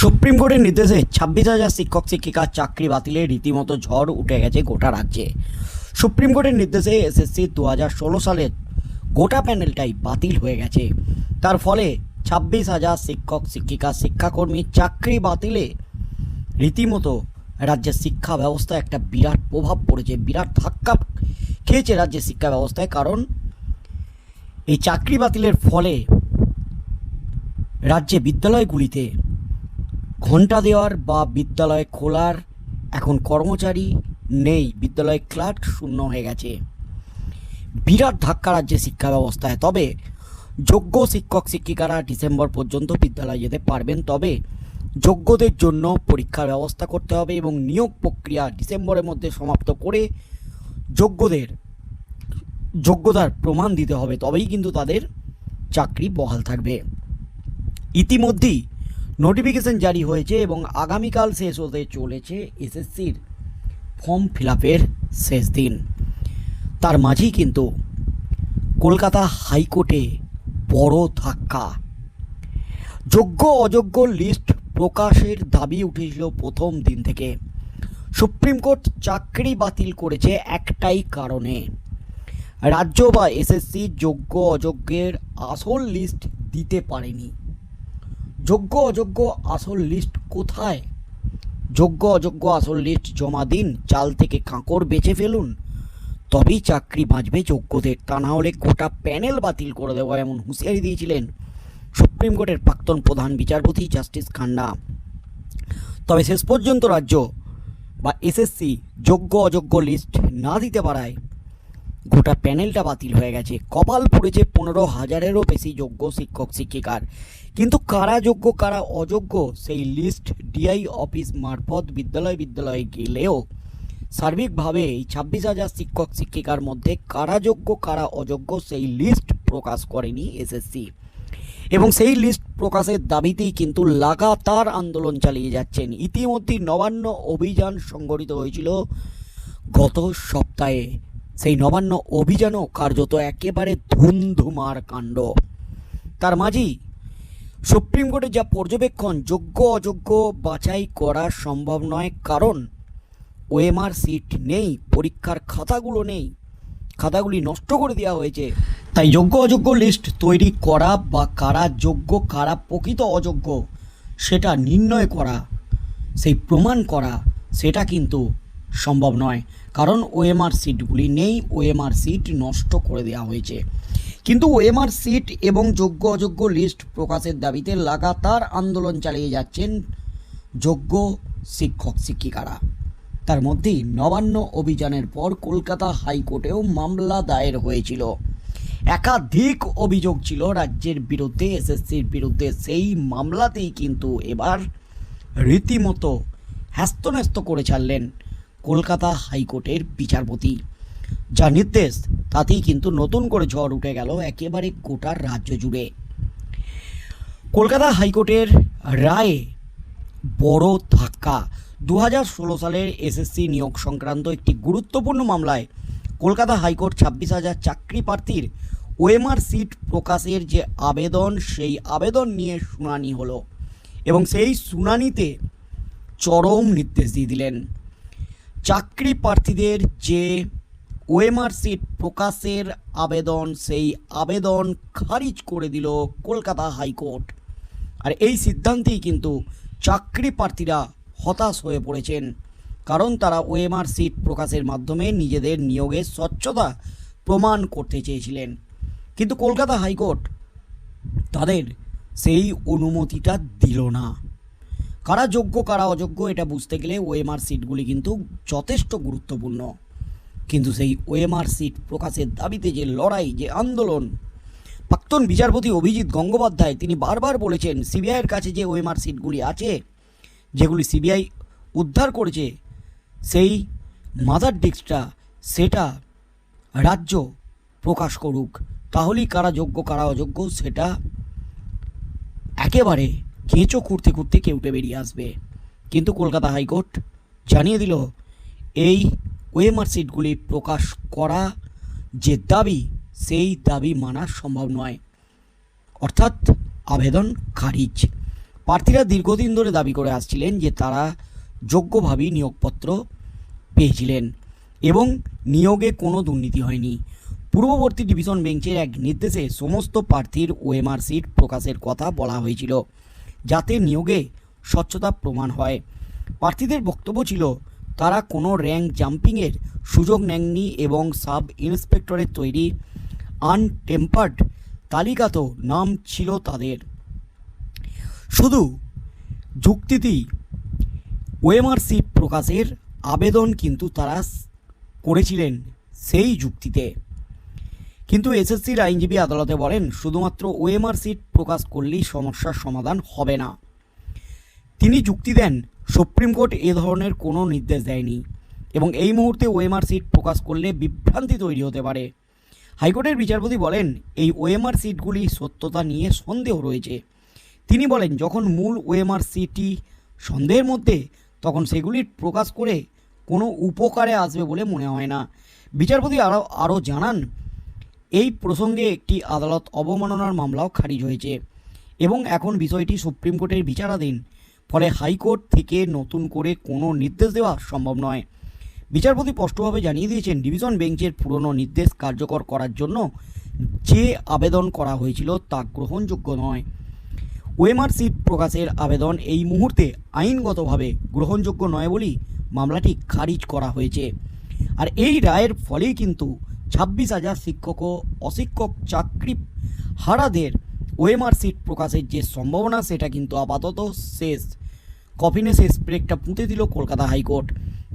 Supreme কোর্টের নির্দেশে ছাব্বিশ হাজার শিক্ষক শিক্ষিকার চাকরি বাতিলে রীতিমতো ঝড় উঠে গেছে গোটা রাজ্যে। সুপ্রিম কোর্টের নির্দেশে এসএসসি দু হাজার ষোলো সালের গোটা প্যানেলটাই বাতিল হয়ে গেছে। তার ফলে ছাব্বিশ হাজার শিক্ষক শিক্ষিকা শিক্ষাকর্মী চাকরি বাতিলে রীতিমতো রাজ্যের শিক্ষা ব্যবস্থায় একটা বিরাট প্রভাব পড়েছে, বিরাট ধাক্কা খেয়েছে রাজ্যের শিক্ষা ব্যবস্থায়। কারণ এই চাকরি বাতিলের ফলে রাজ্যে বিদ্যালয়গুলিতে ঘণ্টা দেওয়ার বা বিদ্যালয় খোলার এখন কর্মচারী নেই, বিদ্যালয় ক্লার্ক শূন্য হয়ে গেছে। বিরাট ধাক্কা রাজ্যে শিক্ষা ব্যবস্থায়। তবে যোগ্য শিক্ষক, শিক্ষিকারা ডিসেম্বর পর্যন্ত বিদ্যালয়ে যেতে পারবেন। তবে যোগ্যদের জন্য পরীক্ষার ব্যবস্থা করতে হবে এবং নিয়োগ প্রক্রিয়া ডিসেম্বরের মধ্যে সমাপ্ত করে যোগ্যদের, যোগ্যতার প্রমাণ দিতে হবে। তবেই কিন্তু তাদের চাকরি বহাল থাকবে। ইতিমধ্যেই নোটিফিকেশন জারি হয়েছে এবং আগামীকাল শেষ হতে চলেছে এসএসসির ফর্ম ফিল শেষ দিন। তার মাঝেই কিন্তু কলকাতা হাইকোর্টে বড় ধাক্কা। যোগ্য অযোগ্য লিস্ট প্রকাশের দাবি উঠেছিল প্রথম দিন থেকে। সুপ্রিম কোর্ট চাকরি বাতিল করেছে একটাই কারণে। রাজ্য বা এসএসসি যোগ্য অযোগ্যের আসল লিস্ট দিতে পারেনি। যোগ্য অযোগ্য আসল লিস্ট কোথায়? যোগ্য অযোগ্য আসল লিস্ট জমা দিন, চাল থেকে কাঁকড় বেছে ফেলুন। তবেই চাকরি বাঁচবে যোগ্যদের। তা না হলে গোটা প্যানেল বাতিল করে দেওয়া এমন হুঁশিয়ারি দিয়েছিলেন সুপ্রিম কোর্টের প্রাক্তন প্রধান বিচারপতি জাস্টিস খান্না তবে শেষ পর্যন্ত রাজ্য বা এসএসসি যোগ্য অযোগ্য লিস্ট না দিতে পারায় গোটা প্যানেলটা বাতিল হয়ে গেছে। কপাল পড়েছে পনেরো হাজারেরও বেশি যোগ্য শিক্ষক, শিক্ষিকার। কিন্তু কারা যোগ্য, কারা অযোগ্য, সেই লিস্ট ডিআই অফিস মারফত বিদ্যালয়, বিদ্যালয়ে গেলেও সার্বিকভাবে এই ছাব্বিশ হাজার শিক্ষক, শিক্ষিকার মধ্যে কারা যোগ্য, কারা অযোগ্য, সেই লিস্ট প্রকাশ করেনি এসএসসি এবং সেই লিস্ট প্রকাশের দাবিতেই কিন্তু লাগাতার আন্দোলন চালিয়ে যাচ্ছেন। ইতিমধ্যে নবান্ন অভিযান সংগঠিত হয়েছিল গত সপ্তাহে। সেই নবান্ন অভিযানও কার্যত একেবারে ধুমধুমার কাণ্ড। তার মাঝেই সুপ্রিম কোর্টের যা পর্যবেক্ষণ, যোগ্য অযোগ্য বাছাই করা সম্ভব নয়, কারণ ওএমআর সিট নেই, পরীক্ষার খাতাগুলো নেই, খাতাগুলি নষ্ট করে দেওয়া হয়েছে। তাই যোগ্য অযোগ্য লিস্ট তৈরি করা বা কারা যোগ্য, কারা প্রকৃত অযোগ্য, সেটা নির্ণয় করা, সেই প্রমাণ করা, সেটা কিন্তু সম্ভব নয়। কারণ ওএমআর সিটগুলি নেই ওএমআর সিট নষ্ট করে দেওয়া হয়েছে। কিন্তু ওএমআর সিট এবং যোগ্য অযোগ্য লিস্ট প্রকাশের দাবিতে লাগাতার আন্দোলন চালিয়ে যাচ্ছেন যোগ্য শিক্ষক, শিক্ষিকারা। তার মধ্যেই নবান্ন অভিযানের পর কলকাতা হাইকোর্টেও মামলা দায়ের হয়েছিল। একাধিক অভিযোগ ছিল রাজ্যের বিরুদ্ধে, এসএসসির বিরুদ্ধে। সেই মামলাতেই কিন্তু এবার রীতিমতো হ্যাস্তন্যস্ত করে ছাড়লেন কলকাতা হাইকোর্টের বিচারপতি। যা নির্দেশ, তাতেই কিন্তু নতুন করে ঝড় উঠে গেল একেবারে গোটার রাজ্য জুড়ে। কলকাতা হাইকোর্টের রায়ে বড় ধাক্কা। দু হাজার ষোলো সালের এসএসসি নিয়োগ সংক্রান্ত একটি গুরুত্বপূর্ণ মামলায় কলকাতা হাইকোর্ট ছাব্বিশ হাজার চাকরি প্রার্থীর ওএমআর সিট প্রকাশের যে আবেদন, সেই আবেদন নিয়ে শুনানি হলো এবং সেই শুনানিতে চরম নির্দেশ দিয়ে দিলেন। চাকরি প্রার্থীদের যে ওএমআর সিট প্রকাশের আবেদন, সেই আবেদন খারিজ করে দিল কলকাতা হাইকোর্ট। আর এই সিদ্ধান্তেই কিন্তু চাকরি প্রার্থীরা হতাশ হয়ে পড়েছেন। কারণ তারা ওএমআর সিট প্রকাশের মাধ্যমে নিজেদের নিয়োগের স্বচ্ছতা প্রমাণ করতে চেয়েছিলেন। কিন্তু কলকাতা হাইকোর্ট তাদের সেই অনুমতিটা দিল না। কারা যোগ্য, কারা অযোগ্য, এটা বুঝতে গেলে ওএমআর সিটগুলি কিন্তু যথেষ্ট গুরুত্বপূর্ণ। কিন্তু সেই ওএমআর সিট প্রকাশের দাবিতে যে লড়াই, যে আন্দোলন, প্রাক্তন বিচারপতি অভিজিৎ গঙ্গোপাধ্যায় তিনি বারবার বলেছেন সিবিআইয়ের কাছে যে ওএমআর সিটগুলি আছে, যেগুলি সিবিআই উদ্ধার করেছে, সেই মাদার ডিস্কটা, সেটা রাজ্য প্রকাশ করুক। তাহলেই কারা যোগ্য, কারা অযোগ্য, সেটা একেবারে কেঁচো খুঁড়তে খুঁড়তে কেউটে বেরিয়ে আসবে। কিন্তু কলকাতা হাইকোর্ট জানিয়ে দিল, এই ওএমআর সিটগুলি প্রকাশ করা যে দাবি, সেই দাবি মানা সম্ভব নয়। অর্থাৎ আবেদন খারিজ। প্রার্থীরা দীর্ঘদিন ধরে দাবি করে আসছিলেন যে তারা যোগ্যভাবেই নিয়োগপত্র পেয়েছিলেন এবং নিয়োগে কোনো দুর্নীতি হয়নি। পূর্ববর্তী ডিভিশন বেঞ্চের এক নির্দেশে সমস্ত প্রার্থীর ওএমআর সিট প্রকাশের কথা বলা হয়েছিল। যাতে নিয়োগে স্বচ্ছতা প্রমাণ হয়। প্রার্থীদের বক্তব্য ছিল, তারা কোনো র্যাঙ্ক জাম্পিংয়ের সুযোগ নেননি এবং সাব ইন্সপেক্টরের তৈরি আনটেম্পার্ড তালিকাতেও নাম ছিল তাদের। শুধু যুক্তিতেই ওএমআর সিট প্রকাশের আবেদন কিন্তু তারা করেছিলেন সেই যুক্তিতে। কিন্তু এসএসসির আইনজীবী আদালতে বলেন, শুধুমাত্র ওএমআর সিট প্রকাশ করলেই সমস্যার সমাধান হবে না। তিনি যুক্তি দেন, সুপ্রিম কোর্ট এ ধরনের কোনো নির্দেশ দেয়নি এবং এই মুহূর্তে ওএমআর সিট প্রকাশ করলে বিভ্রান্তি তৈরি হতে পারে। হাইকোর্টের বিচারপতি বলেন, এই ওএমআর সিটগুলি সত্যতা নিয়ে সন্দেহ রয়েছে। তিনি বলেন, যখন মূল ওএমআর সিটই সন্দেহের মধ্যে, তখন সেগুলি প্রকাশ করে কোনো উপকারে আসবে বলে মনে হয় না। বিচারপতি আরও আরও জানান এই প্রসঙ্গে একটি আদালত অবমাননার মামলাও খারিজ হয়েছে এবং এখন বিষয়টি সুপ্রিম কোর্টের বিচারাধীন। ফলে হাইকোর্ট থেকে নতুন করে কোনো নির্দেশ দেওয়া সম্ভব নয়। বিচারপতি স্পষ্টভাবে জানিয়ে দিয়েছেন, ডিভিশন বেঞ্চের পুরনো নির্দেশ কার্যকর করার জন্য যে আবেদন করা হয়েছিল তা গ্রহণযোগ্য নয়। ওএমআর সিট প্রকাশের আবেদন এই মুহূর্তে আইনগতভাবে গ্রহণযোগ্য নয় বলেই মামলাটি খারিজ করা হয়েছে। আর এই রায়ের ফলেই কিন্তু ছাব্বিশ হাজার শিক্ষক ও অশিক্ষক চাকরি হারাদের ওএমআর সিট প্রকাশের যে সম্ভাবনা, সেটা কিন্তু আপাতত শেষ। কফিনে শেষ ব্রেকটা পুঁতে দিল কলকাতা হাইকোর্ট।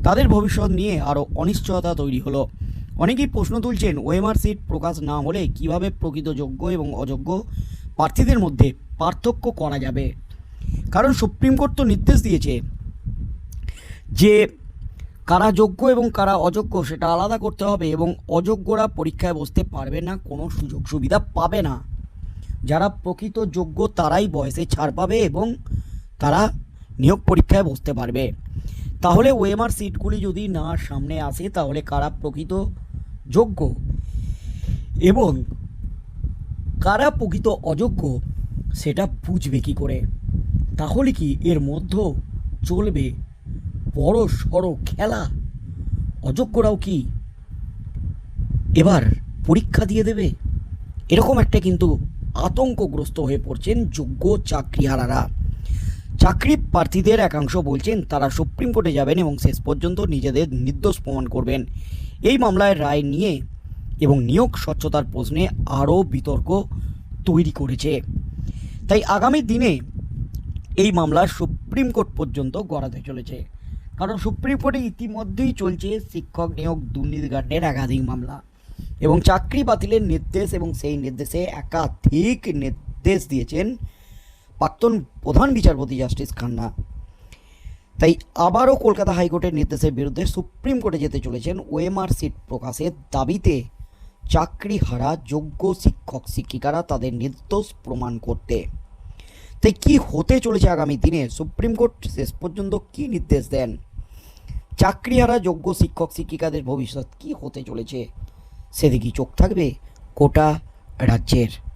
তাদের ভবিষ্যৎ নিয়ে আরও অনিশ্চয়তা তৈরি হলো। অনেকেই প্রশ্ন তুলছেন, ওএমআর সিট প্রকাশ না হলে কীভাবে প্রকৃত যোগ্য এবং অযোগ্য প্রার্থীদের মধ্যে পার্থক্য করা যাবে? কারণ সুপ্রিম কোর্ট তো নির্দেশ দিয়েছে যে কারা যোগ্য এবং কারা অযোগ্য সেটা আলাদা করতে হবে এবং অযোগ্যরা পরীক্ষায় বসতে পারবে না, কোনো সুযোগ সুবিধা পাবে না। যারা প্রকৃত যোগ্য তারাই বয়সে ছাড় পাবে এবং তারা নিয়োগ পরীক্ষায় বসতে পারবে। তাহলে ওএমআর সিটগুলি যদি না সামনে আসে, তাহলে কারা প্রকৃত যোগ্য এবং কারা প্রকৃত অযোগ্য সেটা বুঝবে কি করে? তাহলে কি এর মধ্যে চলবে বড় সড়ো খেলা। অযোগ্যরাও কি এবার পরীক্ষা দিয়ে দেবে? এরকম একটা কিন্তু আতঙ্কগ্রস্ত হয়ে পড়ছেন যোগ্য চাকরিহারারা। চাকরি প্রার্থীদের একাংশ বলছেন, তারা সুপ্রিম কোর্টে যাবেন এবং শেষ পর্যন্ত নিজেদের নির্দোষ প্রমাণ করবেন। এই মামলায় রায় নিয়ে এবং নিয়োগ স্বচ্ছতার প্রশ্নে আরও বিতর্ক তৈরি করেছে। তাই আগামী দিনে এই মামলা সুপ্রিম কোর্ট পর্যন্ত গড়াতে চলেছে। কারণ সুপ্রিম কোর্টে ইতিমধ্যেই চলছে শিক্ষক নিয়োগ দুর্নীতিকাণ্ডের একাধিক মামলা এবং চাকরি বাতিলের নির্দেশ এবং সেই নির্দেশে একাধিক নির্দেশ দিয়েছেন প্রাক্তন প্রধান বিচারপতি জাস্টিস খান্না। তাই আবারও কলকাতা হাইকোর্টের নির্দেশের বিরুদ্ধে সুপ্রিম কোর্টে যেতে চলেছেন ওএমআর সিট প্রকাশের দাবিতে চাকরি হারা যোগ্য শিক্ষক শিক্ষিকারা তাদের নির্দোষ প্রমাণ করতে। তাই কি হতে চলেছে আগামী দিনে? সুপ্রিম কোর্ট শেষ পর্যন্ত কি নির্দেশ দেন? চাকরিহারা যোগ্য শিক্ষক শিক্ষিকাদের ভবিষ্যৎ কি হতে চলেছে? সেদিকে চোখ থাকবে গোটা রাজ্যের।